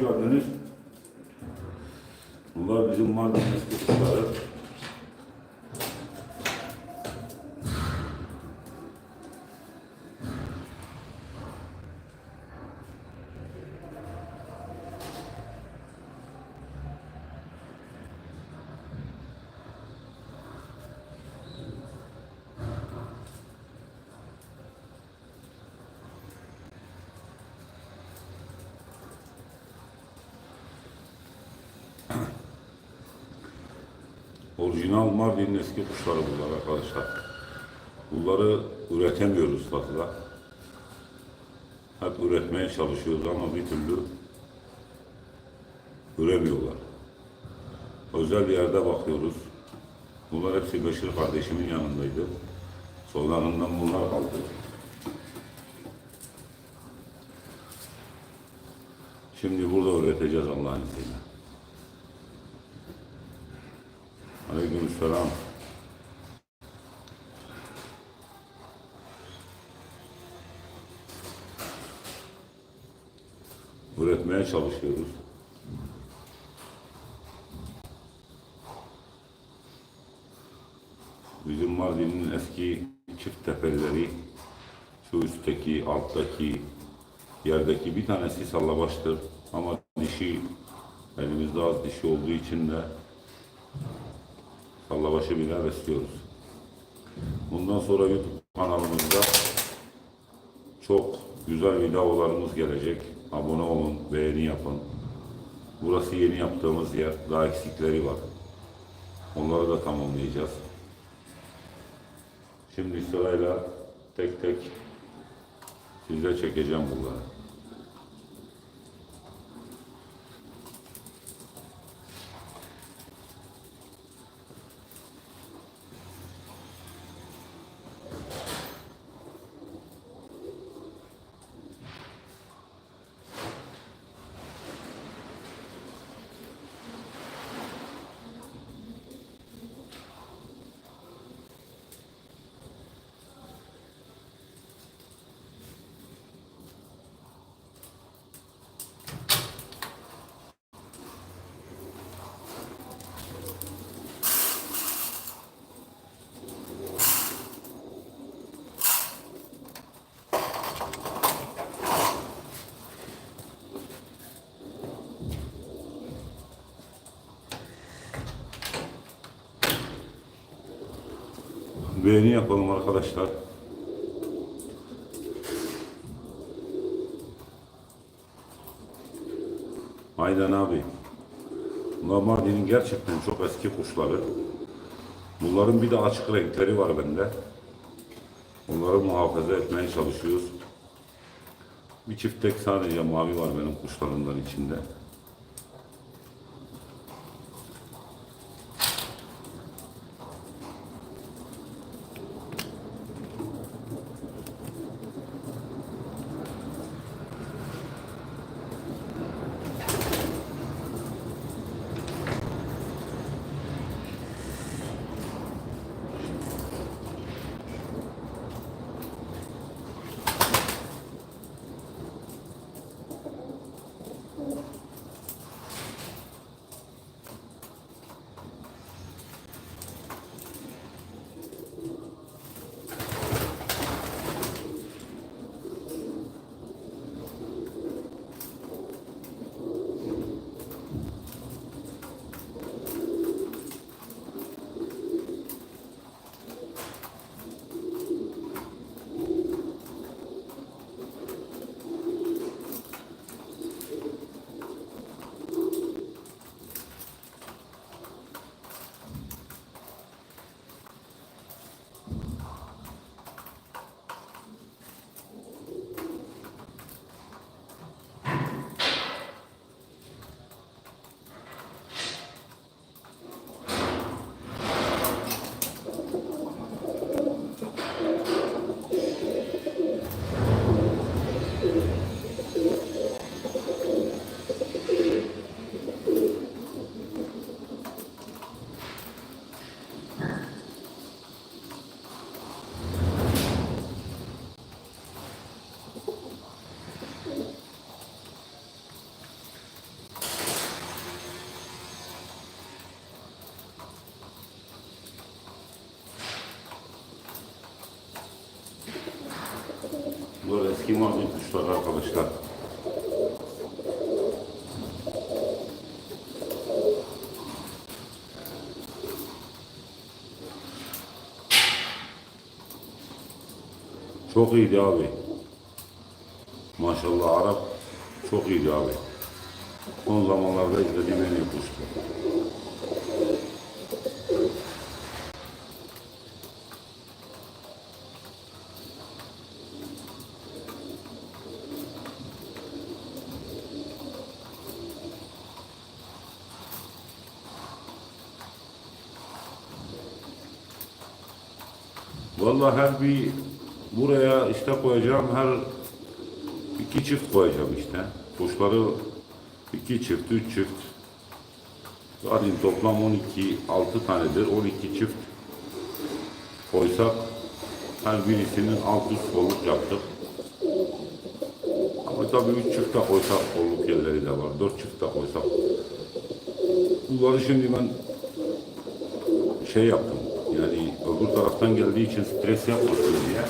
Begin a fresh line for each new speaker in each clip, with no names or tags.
geldiniz. Bunlar bizim Mardin kuşları. Orijinal Mardin'in eski kuşları bunlar arkadaşlar. Bunları üretemiyoruz batıda. Hep üretmeye çalışıyoruz ama bir türlü üremiyorlar. Özel bir yerde bakıyoruz. Bunlar hepsi Beşir kardeşimin yanındaydı. Sonlarından bunlar kaldı. Şimdi burada öğreteceğiz Allah'ın izniyle. Aleykümselam. Üretmeye çalışıyoruz. Bizim Mardin'in eski çift tepeleri, şu üstteki, alttaki, yerdeki bir tanesi sallabaştır. Ama dişi, elimizde az dişi olduğu için de Sallabaşı bile besliyoruz. Bundan sonra YouTube kanalımızda çok güzel videolarımız gelecek. Abone olun, beğeni yapın. Burası yeni yaptığımız yer. Daha eksikleri var. Onları da tamamlayacağız. Şimdi sırayla tek tek size çekeceğim bunları. Beğeni yapalım arkadaşlar. Aynen abi. Bunlar Mardin'in gerçekten çok eski kuşları. Bunların bir de açık renkleri var bende. Onları muhafaza etmeye çalışıyoruz. Bir çift tek sadece mavi var benim kuşlarımdan içinde. Eski mazlum kuşlar arkadaşlar. Çok iyiydi abi. Maşallah Arap çok iyiydi abi. Son zamanlarda izlediğim en iyi kuştu. Vallahi her bir buraya işte koyacağım her iki çift koyacağım işte. Kuşları iki çift, üç çift. Zaten toplam 12, 6 tanedir. 12 çift koysak her birisinin alt üst kolluk yaptık. Ama tabii üç çift de koysak kolluk yerleri de var. Dört çift de koysak. Bunları şimdi ben şey yaptım. Yani öbür taraftan geldiği için stres yapmasın diye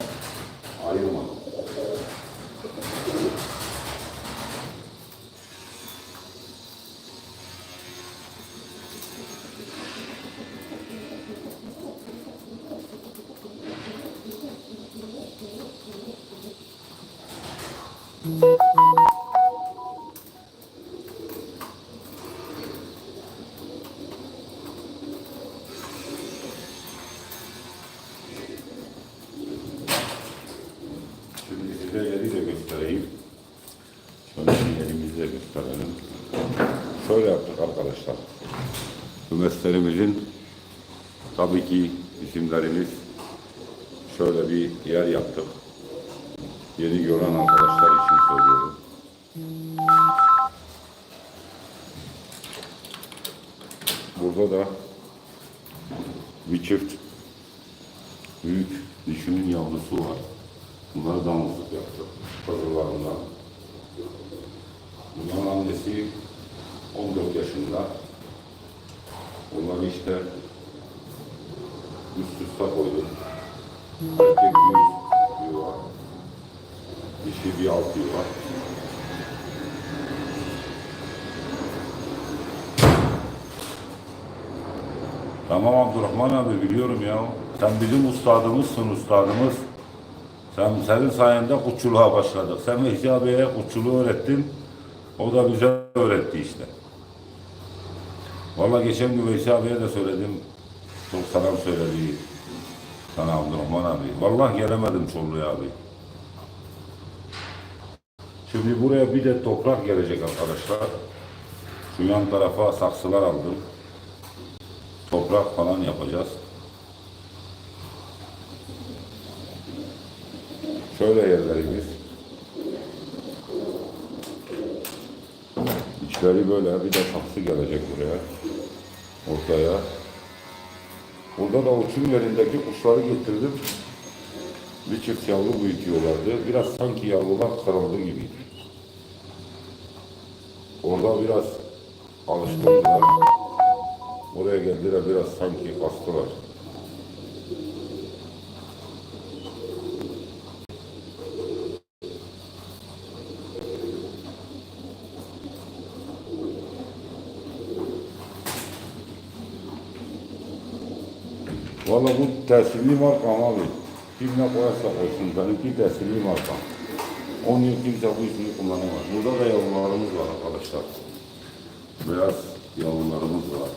dişinin yavrusu var. Bunları damızlık yaptık. Pazarlarından. Bunların annesi 14 yaşında. Onları işte üst üste koydum. Erkek 100 yuva. Dişi bir alt yuva. Tamam Abdurrahman abi biliyorum ya. Sen bizim ustadımızsın ustadımız. Sen, senin sayende kutçuluğa başladık. Sen Vehbi abiye kutçuluğu öğrettin. O da bize öğretti işte. Vallahi geçen gün Veysi abiye de söyledim. Çok selam söyledi. Sana Abdurrahman abi. Vallahi gelemedim Çorlu'ya abi. Şimdi buraya bir de toprak gelecek arkadaşlar. Şu yan tarafa saksılar aldım. Toprak falan yapacağız. Şöyle yerlerimiz. İçleri böyle bir de saksı gelecek buraya. Ortaya. Burada da uçum yerindeki kuşları getirdim. Bir çift yavru büyütüyorlardı. Biraz sanki yavrular kırıldı gibi. Orada biraz alıştırdılar. Oraya geldiler biraz sanki kastılar. Valla bu tesirli markam abi. Kim ne koyarsa koysun. Benimki tesirli markam. 10 yıl kimse bu ismini kullanamaz. Burada da yavrularımız var arkadaşlar. Beyaz yavrularımız var.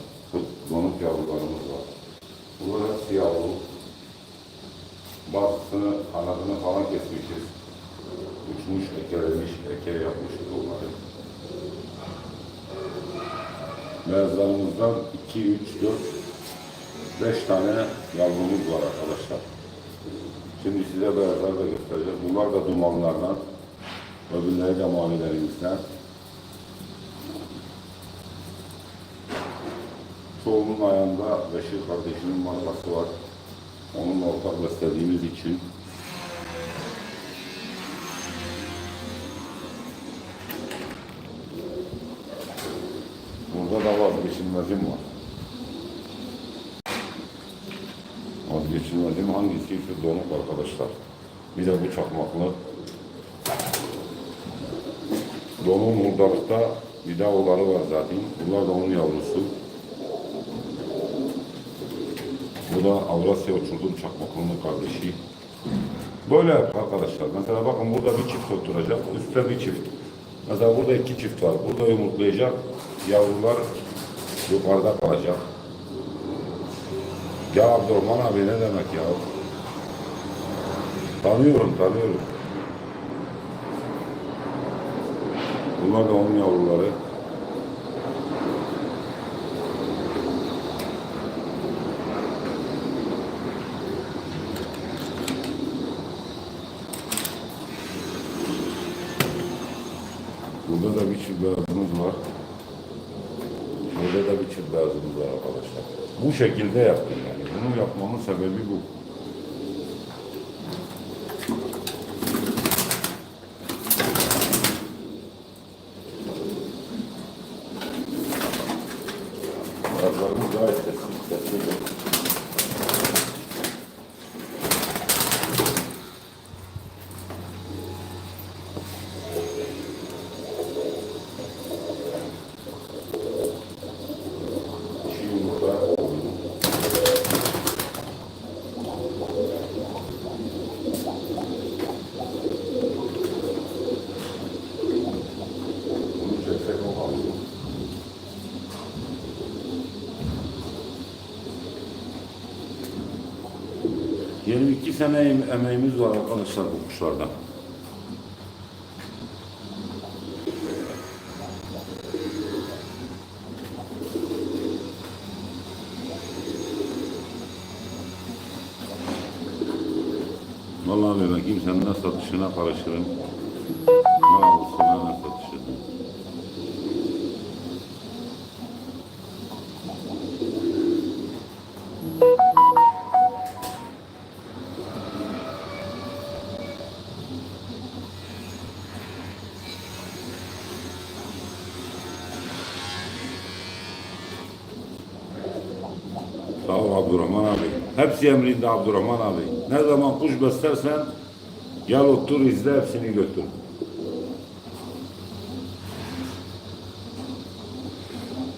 Donuk yavrularımız var. Bunlar hepsi yavru. Bazısını kanadını falan kesmişiz. Uçmuş, ekelemiş, eke yapmışız onları. Beyazlarımızdan 2, 3, 4, 5 tane yavrumuz var arkadaşlar. Şimdi size beyazları da göstereceğim. Bunlar da dumanlardan. Öbürleri de mavilerimizden. Çoğunun ayağında Beşir kardeşinin markası var. Onunla ortak beslediğimiz için İse donuk arkadaşlar. Bir de bu çakmaklı. Donun hurdalıkta vidavoları var zaten. Bunlar da onun yavrusu. Bu da Avrasya uçurduğum çakmaklının kardeşi. Böyle arkadaşlar. Mesela bakın burada bir çift oturacak. Üstte bir çift. Mesela burada iki çift var. Burada yumurtlayacak. Yavrular yukarıda kalacak. Ya Abdurrahman abi ne demek ya? Tanıyorum, tanıyorum. Bunlar da onun yavruları. Burada da bir çift var. Burada da bir çift var arkadaşlar. Bu şekilde yaptım yani. Bunu yapmamın sebebi bu. れてる iki sene em- emeğimiz var arkadaşlar bu kuşlarda. Vallahi ben kimsenin satışına karışırım. Hepsi emrinde Abdurrahman abi. Ne zaman kuş beslersen gel otur izle hepsini götür.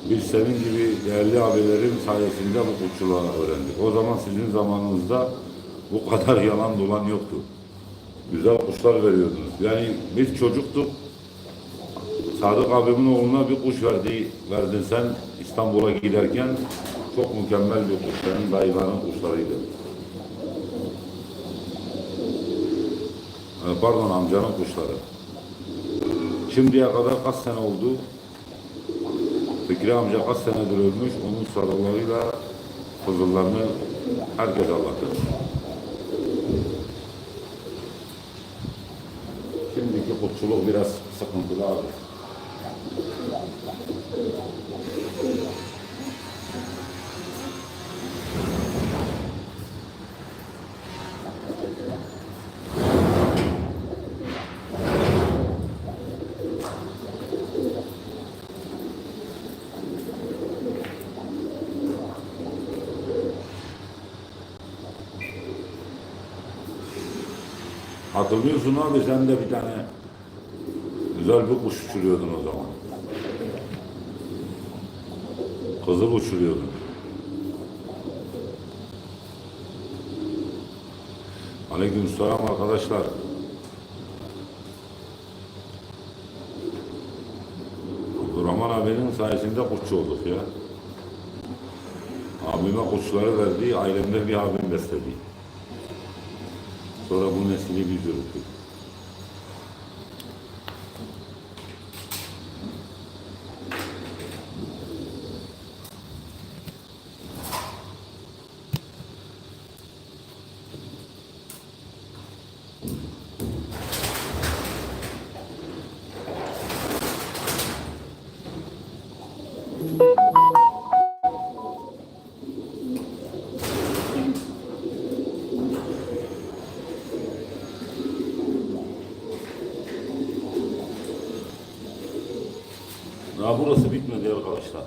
Biz senin gibi değerli abilerin sayesinde bu kuşçuluğa öğrendik. O zaman sizin zamanınızda bu kadar yalan dolan yoktu. Güzel kuşlar veriyordunuz. Yani biz çocuktuk. Sadık abimin oğluna bir kuş verdi, verdin sen İstanbul'a giderken çok mükemmel bir kuş. Senin dayıların kuşlarıydı. Ee, Pardon amcanın kuşları. Şimdiye kadar kaç sene oldu? Fikri amca kaç senedir ölmüş. Onun sarılarıyla kızıllarını herkes anlatır. Şimdiki kutçuluk biraz sıkıntılı abi. Hatırlıyorsun abi sen de bir tane güzel bir kuş uçuruyordun o zaman. Kızıl uçuruyordun. Aleykümselam arkadaşlar. Abdurrahman abinin sayesinde kuşçu olduk ya. Abime kuşları verdi, ailemde bir abim besledi. Sonra bu nesli biz yürüttük. Daha burası bitmedi arkadaşlar.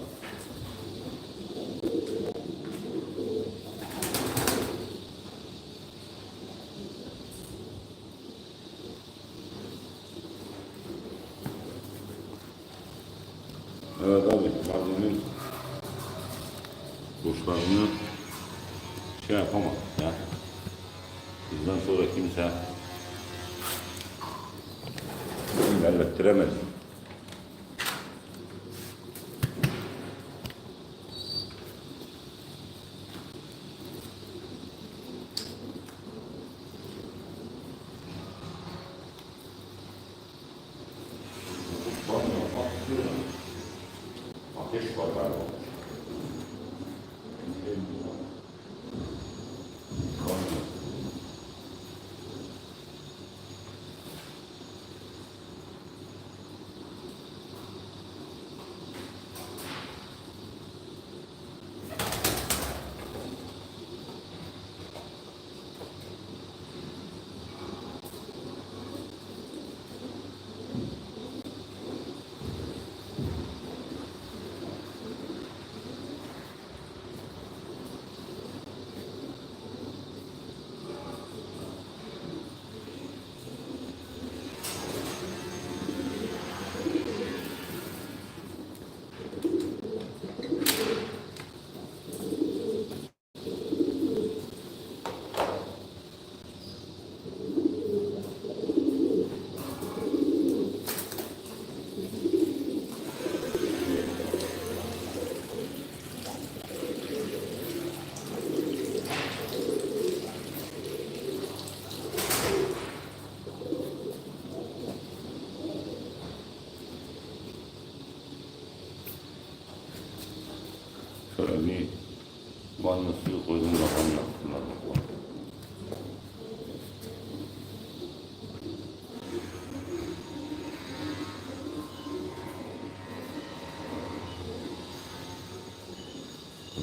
Deixa eu guardar.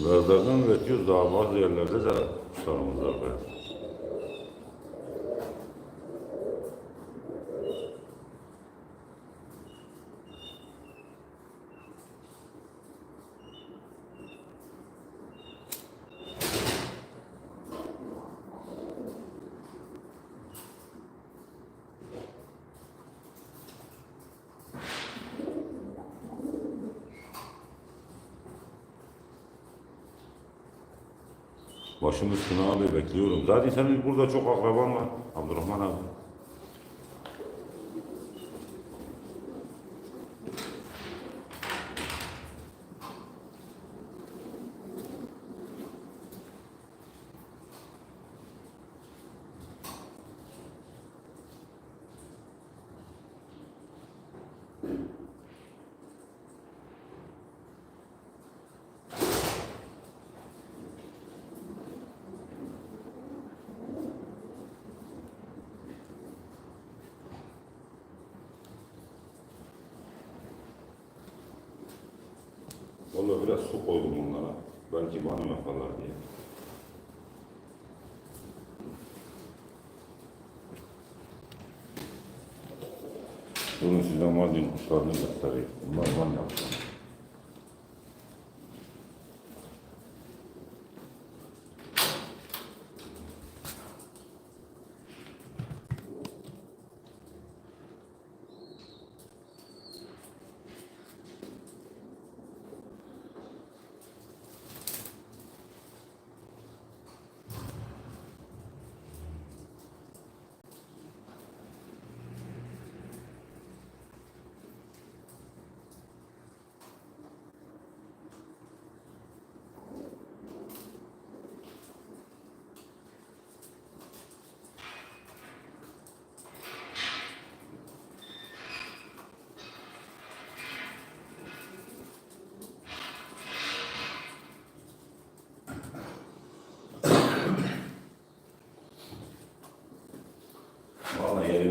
Beyazlardan üretiyoruz daha bazı yerlerde de kuşlarımız var beyaz. Başım üstüne abi bekliyorum. Zaten senin burada çok akraban var. Abdurrahman abi. Vallahi biraz su koydum onlara. Belki bana yaparlar diye. Durun size Mardin kuşlarını göstereyim. Bunlar ben yaptım.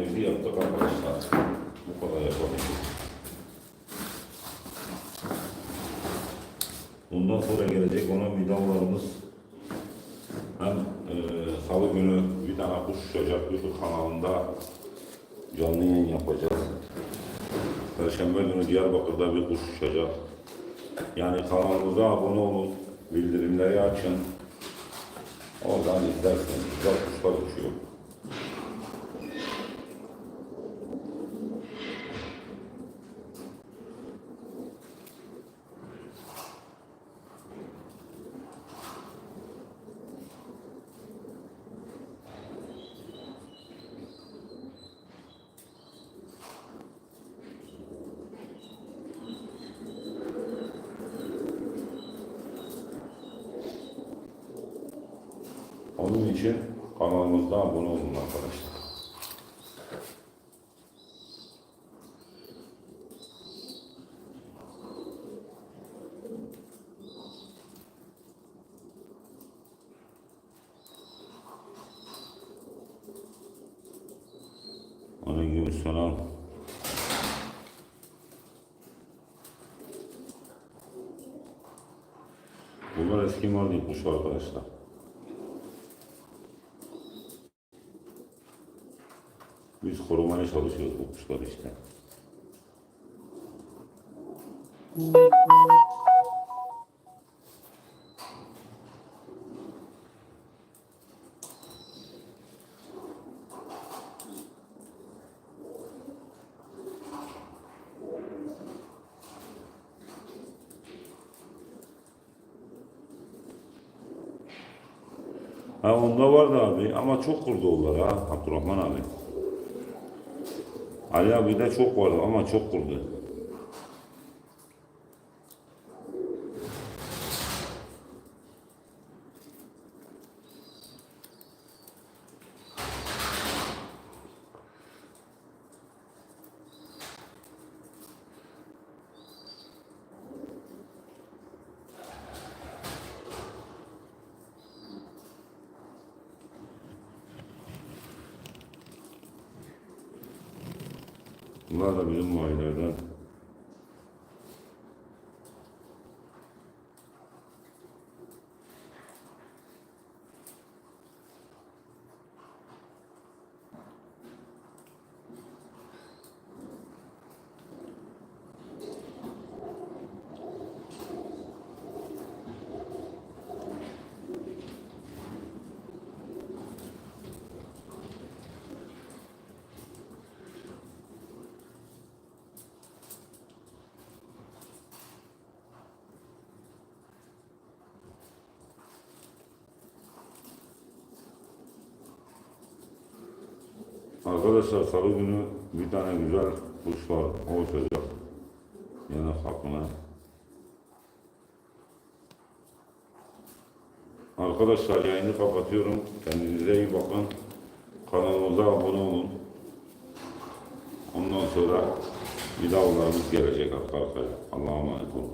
Yerimizi yaptık arkadaşlar. Bu kadar yapabildik. Bundan sonra gelecek olan videolarımız hem e, salı günü bir tane kuş uçacak YouTube kanalında canlı yayın yapacağız. Perşembe günü Diyarbakır'da bir kuş uçacak. Yani kanalımıza abone olun, bildirimleri açın. Oradan izlersiniz. Güzel kuşlar uçuyor. İçin kanalımıza abone olun arkadaşlar. Aleykümselam. Bunlar eski mal kuş arkadaşlar. Biz korumaya çalışıyoruz bu kuşları işte. Ha onda vardı abi ama çok kurdu onlar ha Abdurrahman abi. Ali abi de çok vardı ama çok kurdu. Bunlar da bizim mahallelerden. Arkadaşlar salı günü bir tane güzel kuş var. O uçacak. Yanak hakkına. Arkadaşlar yayını kapatıyorum. Kendinize iyi bakın. Kanalımıza abone olun. Ondan sonra videolarımız gelecek arkadaşlar. Allah'a emanet olun.